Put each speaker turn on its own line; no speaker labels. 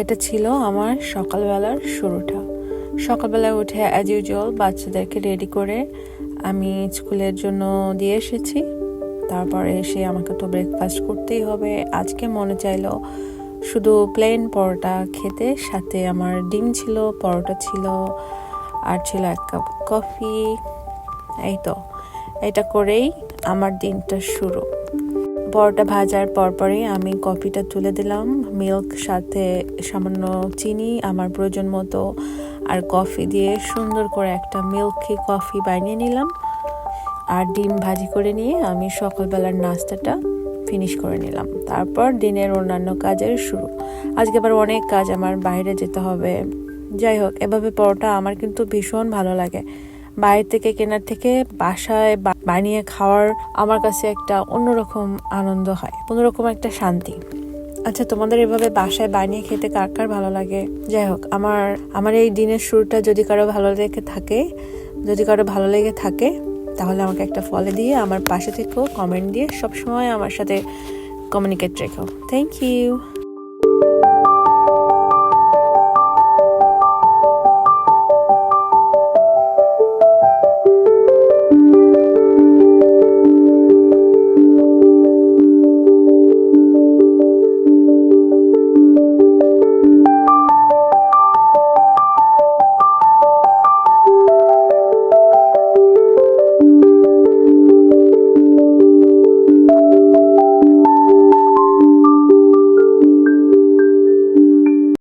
এটা ছিল আমার সকালবেলার শুরুটা। সকালবেলা উঠে অ্যাজ ইউজুয়াল বাচ্চাদেরকে রেডি করে আমি স্কুলের জন্য দিয়ে এসেছি। তারপরে এসে আমাকে তো ব্রেকফাস্ট করতেই হবে। আজকে মনে চাইলো শুধু প্লেন পরোটা খেতে, সাথে আমার ডিম ছিল, পরোটা ছিল, আর ছিল এক কাপ কফি এই তো, এটা করেই আমার দিনটা শুরু। পরোটা ভাজার পরপরই আমি কফিটা তুলে দিলাম। মিল্ক, সাথে সামান্য চিনি, আমার প্রয়োজন মতো, আর কফি দিয়ে সুন্দর করে একটা মিল্কি কফি বানিয়ে নিলাম। আর ডিম ভাজি করে নিয়ে আমি সকালবেলার নাস্তাটা ফিনিশ করে নিলাম। তারপর দিনের অন্যান্য কাজের শুরু। আজকে আবার অনেক কাজ আমার বাইরে যেতে হবে। যাই হোক, এভাবে পরোটা আমার কিন্তু ভীষণ ভালো লাগে। বাইরে থেকে কেনার থেকে বাসায় বানিয়ে খাওয়ার আমার কাছে একটা অন্যরকম আনন্দ হয়, অন্যরকম একটা শান্তি। আচ্ছা তোমাদের এভাবে বাসায় বানিয়ে খেতে কার কার ভালো লাগে? যাই হোক, আমার আমার এই দিনের শুরুটা যদি কারও ভালো লেগে থাকে, যদি কারও ভালো লেগে থাকে, তাহলে আমাকে একটা ফলো দিয়ে আমার পাশে থেকেও কমেন্ট দিয়ে সবসময় আমার সাথে কমিউনিকেট রেখো। Thank you